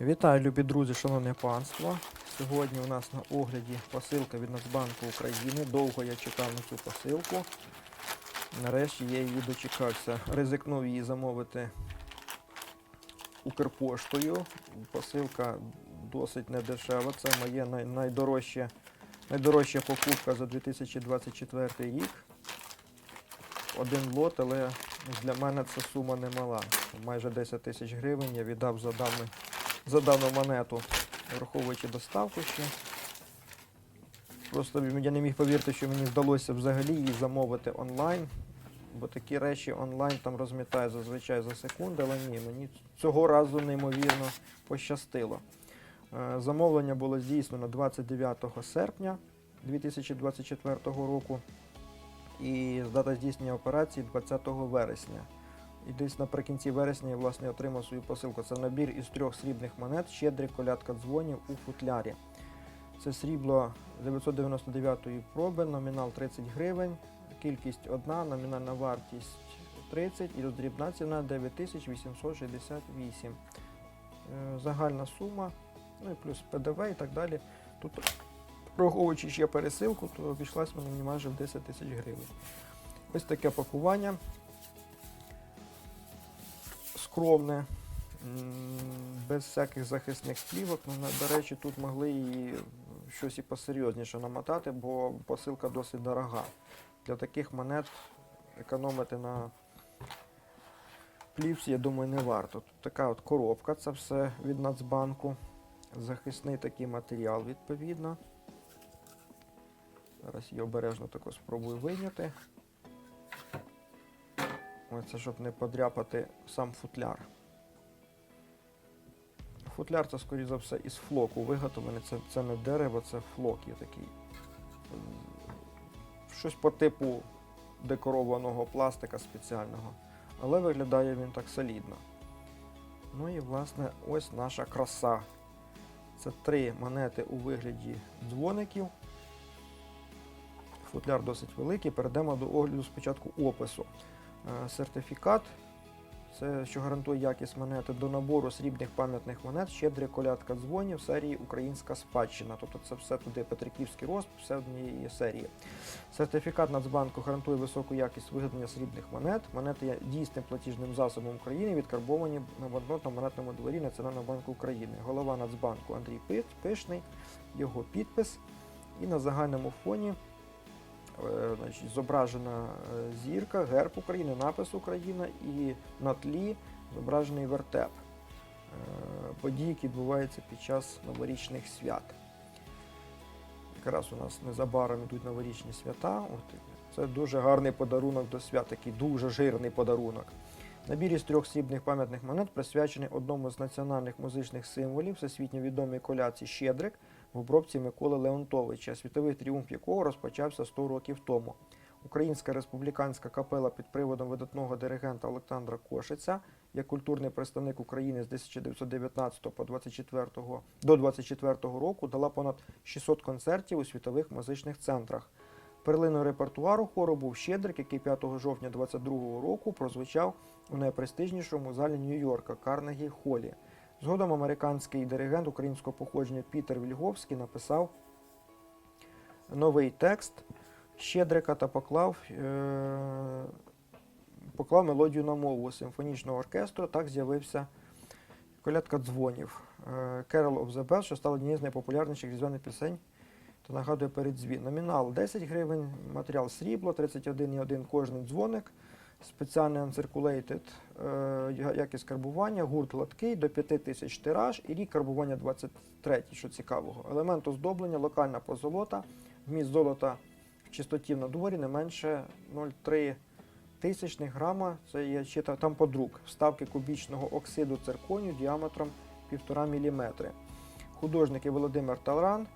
Вітаю, любі друзі, шановне панство. Сьогодні у нас на огляді посилка від Нацбанку України. Довго я чекав на цю посилку. Нарешті я її дочекався. Ризикнув її замовити Укрпоштою. Посилка досить недешева. Це моє най- найдорожче, найдорожча покупка за 2024 рік. Один лот, але для мене це сума немала. Майже 10 тисяч гривень я віддав за дану, за дану монету, враховуючи доставку ще. Просто я не міг повірити, що мені вдалося взагалі її замовити онлайн. Бо такі речі онлайн там розмітає зазвичай за секунди, але ні, мені цього разу неймовірно пощастило. Е, Замовлення було здійснено 29 серпня 2024 року і дата здійснення операції 20 вересня. І десь наприкінці вересня я власне отримав свою посилку. Це набір із трьох срібних монет, щедрик, колядка дзвонів у футлярі. Це срібло 999-ї проби, номінал 30 гривень, кількість одна, номінальна вартість 30 і роздрібна ціна 9868. Е, Загальна сума, ну і плюс ПДВ і так далі. Тут, враховуючи ще пересилку, то обійшлась мені майже в 10 тисяч гривень. Ось таке пакування. Скромне, без всяких захисних плівок. Ну, до речі, тут могли і щось і посерйозніше намотати, бо посилка досить дорога. Для таких монет економити на плівці, я думаю, не варто. Тут така от коробка, це все від Нацбанку. Захисний такий матеріал, відповідно. Зараз я обережно тако спробую вийняти. Це щоб не подряпати сам футляр. Футляр це, скоріш за все, із флоку виготовлений. Це, це не дерево, це флок є такий. Щось по типу декорованого пластика спеціального. Але виглядає він так солідно. Ну і власне ось наша краса. Це три монети у вигляді дзвоників. Футляр досить великий. Перейдемо до огляду спочатку опису. Е, Сертифікат, це що гарантує якість монети до набору срібних пам'ятних монет, щедрі колядка дзвонів серії Українська спадщина. Тобто це все туди Петриківський розпис, все в однієї серії. Сертифікат Нацбанку гарантує високу якість виготовлення срібних монет. Монети є дійсним платіжним засобом України, відкарбовані на банкнотно-монетному дворі Національного банку України. Голова Нацбанку Андрій Пишний, його підпис. І на загальному фоні значить, зображена е, зірка, герб України, напис Україна і на тлі зображений вертеп. Е, Події, які відбуваються під час новорічних свят. Якраз у нас незабаром йдуть новорічні свята. От, це дуже гарний подарунок до свят, такий дуже жирний подарунок. Набір із трьох срібних пам'ятних монет присвячений одному з національних музичних символів, всесвітньо відомій коляці Щедрик в обробці Миколи Леонтовича, світовий тріумф якого розпочався 100 років тому. Українська республіканська капела під приводом видатного диригента Олександра Кошиця, як культурний представник України з 1919 по 24 до 24 року, дала понад 600 концертів у світових музичних центрах. Перлиною репертуару хору був Щедрик, який 5 жовтня 22 року прозвучав у найпрестижнішому залі Нью-Йорка Карнегі Холі. Згодом американський диригент українського походження Пітер Вільговський написав новий текст Щедрика та поклав, е- поклав мелодію на мову симфонічного оркестру. Так з'явився колядка дзвонів е, Carol of the Bells, що стала однією з найпопулярніших різдвяних пісень та нагадує передзвін. Номінал 10 гривень, матеріал срібло, 31,1 кожний дзвоник, спеціальний uncirculated, е, якість карбування, гурт латкий, до 5 тисяч тираж і рік карбування 23, що цікавого. Елемент оздоблення, локальна позолота, вміст золота в чистоті в надворі не менше 0,3 тисячних грама, це є ще там подрук, вставки кубічного оксиду цирконію діаметром 1,5 мм. Художники Володимир Талран,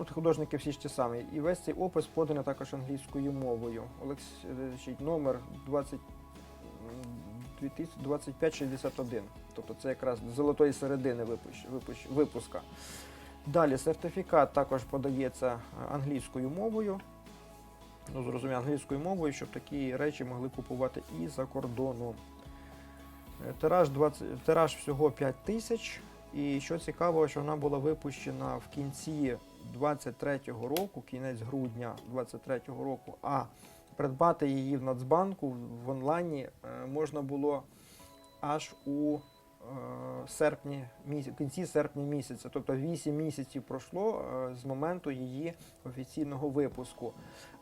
От художники всі ж ті самі. І весь цей опис поданий також англійською мовою. Олекс... Номер 20... 2561. Тобто це якраз з золотої середини випущ... Випущ... випуска. Далі сертифікат також подається е, англійською мовою. Ну, зрозуміло, англійською мовою, щоб такі речі могли купувати і за кордоном. Е, Тираж, 20... Тираж всього 5 тисяч І що цікаво, що вона була випущена в кінці 23-го року, кінець грудня 23-го року, а придбати її в Нацбанку в онлайні е, можна було аж у е, серпні, кінці серпня місяця. Тобто 8 місяців пройшло е, з моменту її офіційного випуску.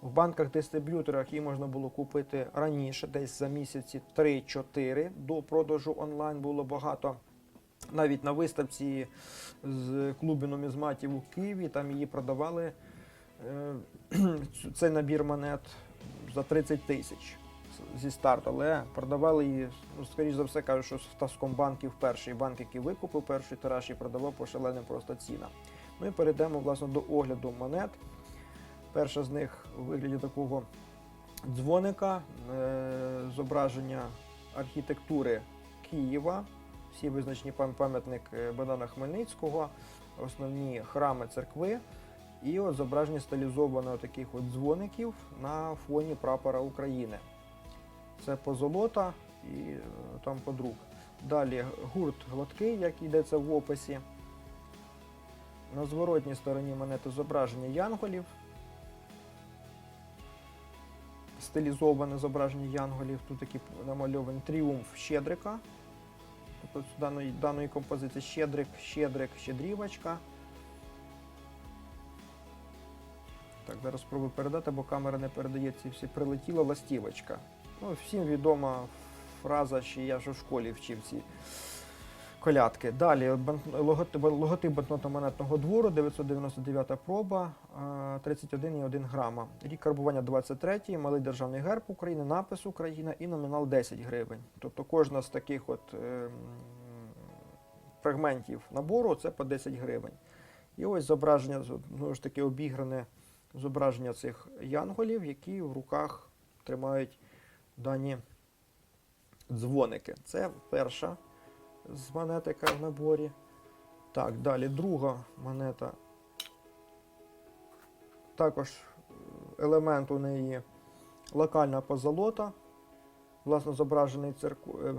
В банках-дистриб'юторах її можна було купити раніше, десь за місяці 3-4 до продажу онлайн було багато. Навіть на виставці з клубу нумізматів у Києві там її продавали е, цей набір монет за 30 тисяч зі старту, але продавали її, ну, скоріш за все, кажуть, що з Таскомбанків перший банк, який викупив перший тираж і продавав по шаленим просто цінам. Ну і перейдемо власне до огляду монет. Перша з них у вигляді такого дзвоника, е, зображення архітектури Києва, всі визначні пам'ятник е, Богдана Хмельницького, основні храми церкви. І от зображення стилізовано таких от дзвоників на фоні прапора України. Це позолота і е, там подруг. Далі гурт гладкий, як йдеться в описі. На зворотній стороні монети зображення янголів. Стилізоване зображення янголів. Тут такий намальований тріумф Щедрика. Тобто даної, даної композиції Щедрик, Щедрик, Щедрівочка. Так, зараз спробую передати, бо камера не передає ці всі. Прилетіла ластівочка. Ну, всім відома фраза, що я ж у школі вчив ці колядки. Далі логотип, логотип банкнотно-монетного двору, 999 проба, 31,1 грама. Рік карбування 23, малий державний герб України, напис Україна і номінал 10 гривень. Тобто кожна з таких от ем, фрагментів набору це по 10 гривень. І ось зображення, знову ж таки, обігране зображення цих янголів, які в руках тримають дані дзвоники. Це перша з монет, яка в наборі. Так, далі друга монета. Також е, елемент у неї локальна позолота. Власне, зображений, церку... е,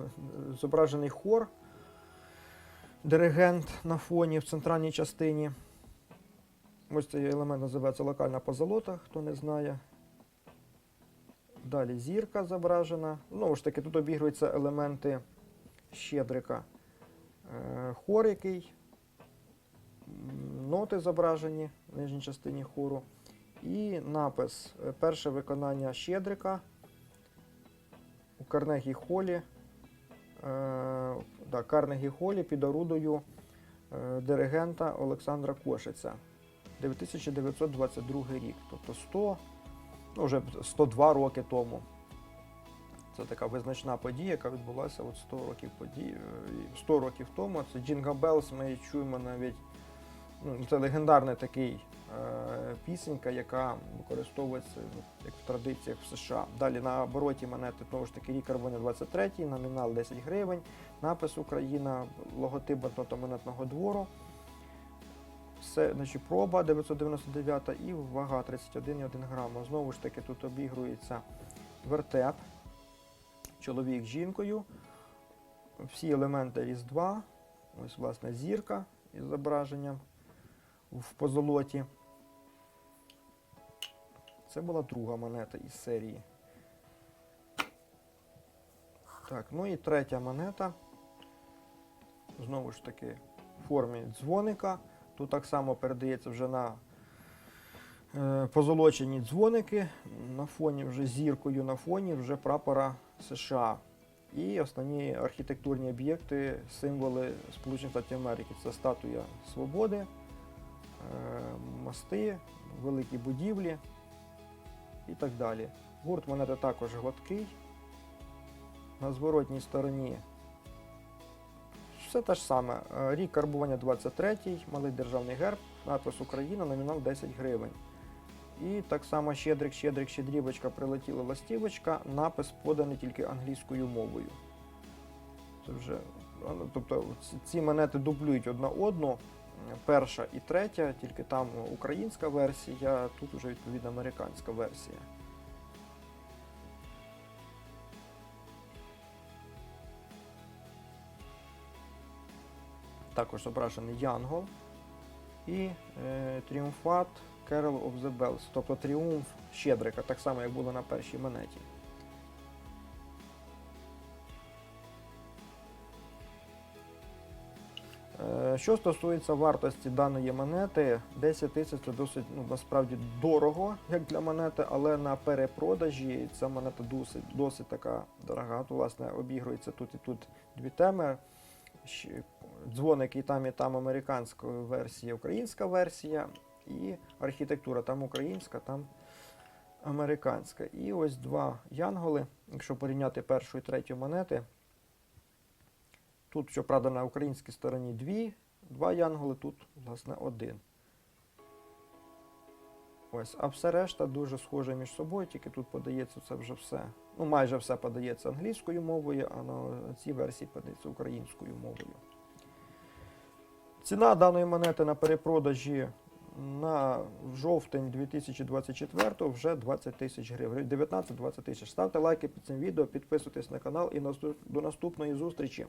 зображений хор, диригент на фоні в центральній частині. Ось цей елемент називається локальна позолота, хто не знає. Далі зірка зображена. Знову ж таки, тут обігруються елементи щедрика. Е, Хор який, ноти зображені в нижній частині хору. І напис. Е, Перше виконання щедрика у Карнегі Холі. Е, да, Карнегі Холі під орудою диригента Олександра Кошиця. 1922 рік, тобто 100, ну вже 102 роки тому. Це така визначна подія, яка відбулася от 100 років подій, е, 100 років тому. Це Джинга Белс, ми чуємо навіть. Ну, це легендарна такий е, пісенька, яка використовується ну, як в традиціях в США. Далі на обороті монети знову ж таки рік карбоні 23, номінал 10 гривень, напис Україна, логотип банкнотно-монетного двору. Все, значить, проба 999 і вага 31,1 грама. Знову ж таки, тут обігрується вертеп, чоловік з жінкою, всі елементи Різдва, ось, власне, зірка із зображенням в позолоті. Це була друга монета із серії. Так, ну і третя монета. Знову ж таки, в формі дзвоника. Тут так само передається вже на позолочені дзвоники, на фоні вже зіркою, на фоні вже прапора США. І основні архітектурні об'єкти, символи Сполучених Штатів Америки. Це статуя Свободи, е, мости, великі будівлі і так далі. Гурт монети також гладкий. На зворотній стороні все те ж саме. Е, Рік карбування 23-й, малий державний герб, напис Україна, номінал 10 гривень. І так само щедрик, щедрик, щедрівочка, прилетіла ластівочка, напис поданий тільки англійською мовою. Це вже, ну, тобто ці- монети дублюють одна одну. Перша і третя, тільки там українська версія, тут вже відповідно американська версія. також зображений Янгол. І е, Тріумфат Carol of the Bells, тобто тріумф Щедрика, так само, як було на першій монеті. Е, Що стосується вартості даної монети, 10 тисяч це досить ну, насправді дорого, як для монети, але на перепродажі ця монета досить, досить така дорога. От, власне, обігрується тут і тут дві теми. Дзвоник і там, і там американська версія, українська версія, і архітектура там українська, там американська. І ось два янголи. Якщо порівняти першу і третю монети, Тут, щоправда, на українській стороні дві, два янголи, тут, власне, один. Ось, а все решта дуже схоже між собою, тільки тут подається це вже все. Ну, майже все подається англійською мовою, а на цій версії подається українською мовою. Ціна даної монети на перепродажі на жовтень 2024 вже 20 тисяч гривень. 19-20 тисяч. Ставте лайки під цим відео, підписуйтесь на канал і до наступної зустрічі.